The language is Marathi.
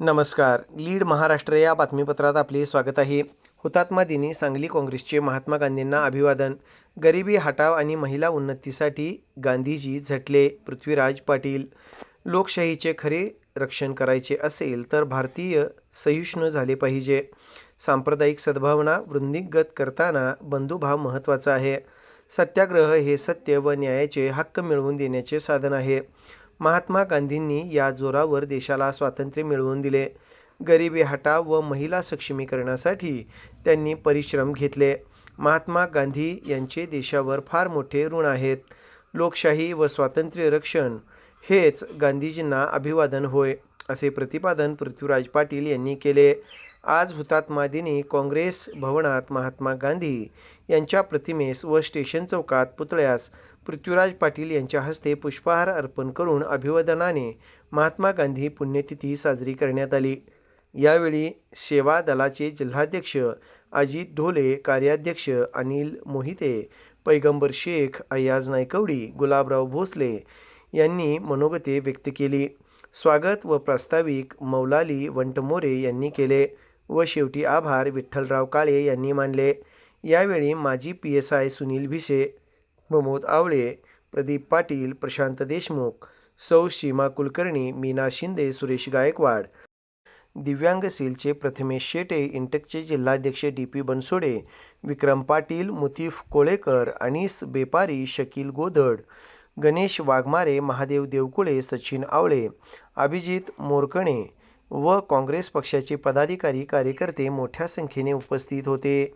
नमस्कार. लीड महाराष्ट्र या बातमीपत्रात आपले स्वागत आहे. हुतात्मा दिनी सांगली काँग्रेसचे महात्मा गांधींना अभिवादन. गरिबी हटाव आणि महिला उन्नतीसाठी गांधीजी झटले पृथ्वीराज पाटील. लोकशाहीचे खरे रक्षण करायचे असेल तर भारतीय सहिष्णू झाले पाहिजे. सांप्रदायिक सद्भावना वृद्धिंगत करताना बंधुभाव महत्त्वाचा आहे. सत्याग्रह हे सत्य व न्यायाचे हक्क मिळवून देण्याचे साधन आहे. महात्मा गांधींनी या जोरावर देशाला स्वातंत्र्य मिळवून दिले. गरिबी हटाव व महिला सक्षमीकरणासाठी त्यांनी परिश्रम घेतले. महात्मा गांधी यांचे देशावर फार मोठे ऋण आहेत. लोकशाही व स्वातंत्र्य रक्षण हेच गांधीजींना अभिवादन होय असे प्रतिपादन पृथ्वीराज पाटील यांनी केले. आज हुतात्मा दिनी काँग्रेस भवनात महात्मा गांधी यांच्या प्रतिमेस व स्टेशन चौकात पुतळ्यास पृथ्वीराज पाटील यांच्या हस्ते पुष्पहार अर्पण करून अभिवादनाने महात्मा गांधी पुण्यतिथी साजरी करण्यात आली. यावेळी सेवा दलाचे जिल्हाध्यक्ष अजित ढोले कार्याध्यक्ष अनिल मोहिते पैगंबर शेख अय्याज नायकवडी गुलाबराव भोसले यांनी मनोगते व्यक्त केली. स्वागत व प्रास्ताविक मौलाली वंटमोरे यांनी केले. व शेवटी आभार विठ्ठलराव काळे यांनी मानले. यावेळी माजी P S I Sunil Bhise Pramod Awale Pradeep Patil Prashant Deshmukh Sau Seema Kulkarni Meena Shinde Suresh Gaikwad दिव्यांग सेलचे प्रथमेश शेटे इंटकचे जिल्हाध्यक्ष डी पी बनसोडे विक्रम पाटील मुतीफ कोळेकर अनिस बेपारी शकील गोधड गणेश वाघमारे महादेव देवकुळे सचिन आवळे अभिजित मोरकणे व काँग्रेस पक्षाचे पदाधिकारी कार्यकर्ते मोठ्या संख्येने उपस्थित होते.